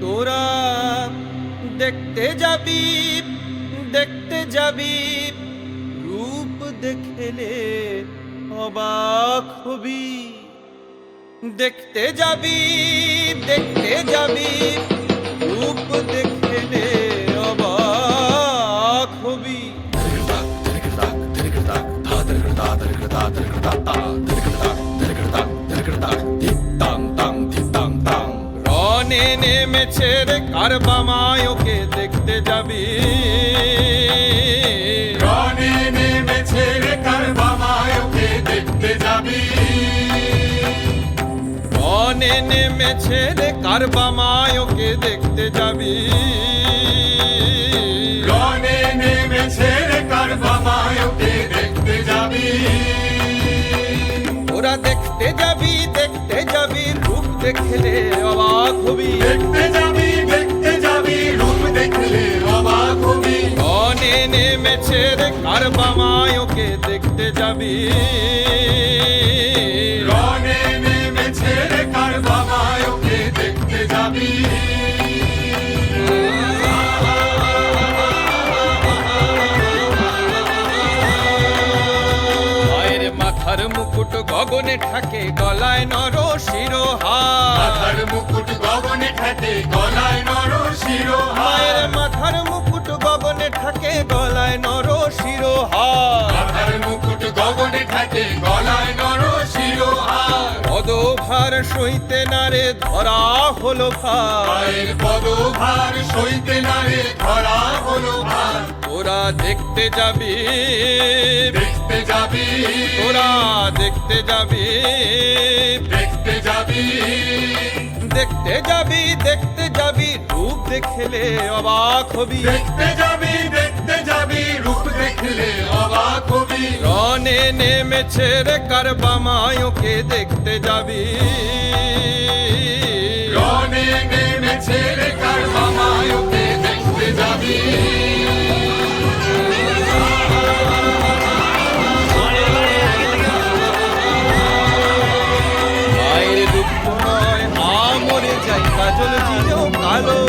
তোরা দেখতে যাবি দেখতে যাবি রূপ দেখেলে অবাক হবি দেখতে যাবি দেখতে যাবি রূপ দেখেলে অবাক হবি রনে নেমেছে রে কারবামায়কে দেখতে যাবি? রনে নেমেছে রে কারবামায়কে দেখতে যাবি? রনে নেমেছে রে কারবামায়কে দেখতে যাবি? নেমেছে রে কারবামায়কে দেখতে যাবি? রনে নেমেছে রে কারবামায়কে দেখতে যাবি? মায়ের মাথার মুকুট গগনে থাকে গলায় নর শিরোহার। মাথার মুকুট গগনে ঠাকে গলায় নর শিরোহার। মায়ের মাথার মুকুট পদভার সইতে নারে ধরা হলো ভার। পদভার সইতে নারে ধরা হলো ভার। তোরা দেখতে যাবি। দেখতে যাবি। তোরা দেখতে যাবি। দেখতে যাবি। দেখতে যাবি দেখতে যাবি রূপ দেখলে অবাক হবি। দেখতে যাবি দেখতে যাবি রূপ দেখলে অবাক রনে নেমেছে রে কারবামায়কে দেখতে যাবি? রনে নেমেছে রে কারবামায়কে দেখতে যাবি? মায়ের দুঃখ নয় আমরে যাই কাজল কালো।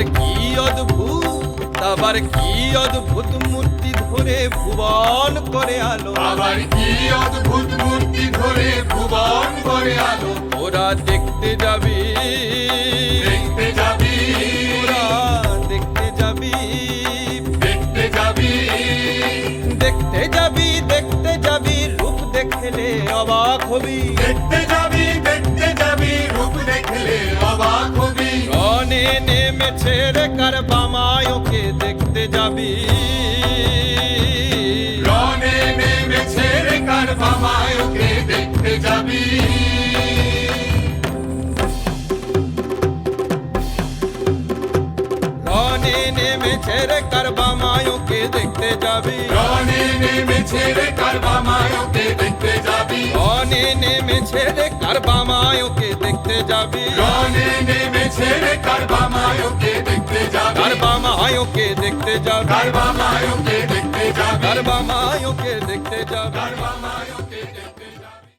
আবার কি অদ্ভুত? আবার কি অদ্ভুত মূর্তি ধরে ভুবন করে আলো? আবার কি অদ্ভুত মূর্তি ধরে ভুবন করে আলো? ওরা দেখতে যাবি। দেখতে যাবি। ওরা দেখতে যাবি। দেখতে যাবি। দেখতে যাবি দেখতে যাবি। রূপ দেখলে অবাক হবি। দেখতে যাবি। নেমেছে রে কারবামায়কে দেখতে যাবি? রনে নেমেছে রে কারবামায়কে দেখতে যাবি? রনে নেমেছে রে দেখতে যাবি? রনে নেমেছে রে দেখতে যাবি? রনে নেমেছে রে কারবামায়কে দেখতে যাবি? রনে নেমেছে রে কারবামায়কে দেখতে যাবি? কারবামায়কে দেখতে যাবি? কারবামায়কে দেখতে যাবি? কারবামায়কে দেখতে যাবি? কারবামায়কে